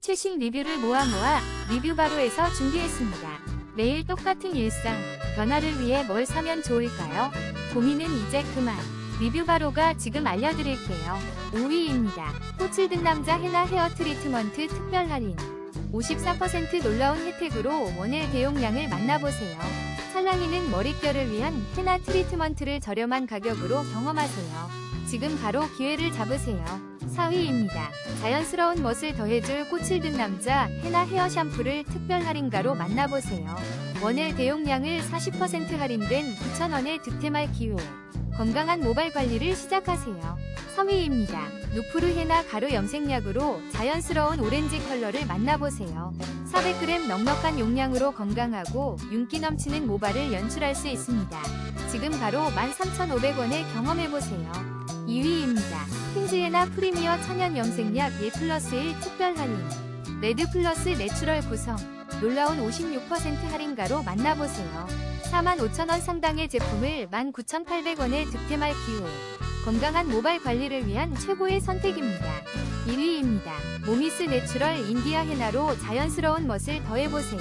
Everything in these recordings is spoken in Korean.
최신 리뷰를 모아 모아 리뷰 바로에서 준비했습니다. 매일 똑같은 일상, 변화를 위해 뭘 사면 좋을까요? 고민은 이제 그만. 리뷰 바로가 지금 알려드릴게요. 5위입니다. 꽃을 든 남자 헤나 헤어 트리트먼트 특별 할인. 54% 놀라운 혜택으로 원일 대용량을 만나보세요. 찰랑이는 머릿결을 위한 헤나 트리트먼트를 저렴한 가격으로 경험하세요. 지금 바로 기회를 잡으세요. 4위입니다. 자연스러운 멋을 더해줄 꽃을 든 남자 헤나 헤어 샴푸를 특별 할인가로 만나보세요. 원일 대용량을 40% 할인된 9,000원에 득템할 기회. 건강한 모발 관리를 시작하세요. 3위입니다. 누프르 헤나 가루 염색약으로 자연스러운 오렌지 컬러를 만나보세요. 400g 넉넉한 용량으로 건강하고 윤기 넘치는 모발을 연출할 수 있습니다. 지금 바로 13,500원에 경험해보세요. 2위입니다. 퀸즈에나 프리미어 천연 염색약 예 플러스 1 특별 할인. 레드 플러스 내추럴 구성. 놀라운 56% 할인가로 만나보세요. 45,000원 상당의 제품을 19,800원에 득템할 기회. 건강한 모발 관리를 위한 최고의 선택입니다. 1위입니다. 모미스 내추럴 인디아 헤나로 자연스러운 멋을 더해보세요.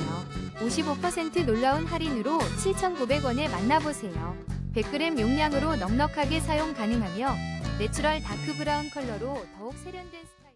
55% 놀라운 할인으로 7,900원에 만나보세요. 100g 용량으로 넉넉하게 사용 가능하며 내추럴 다크 브라운 컬러로 더욱 세련된 스타일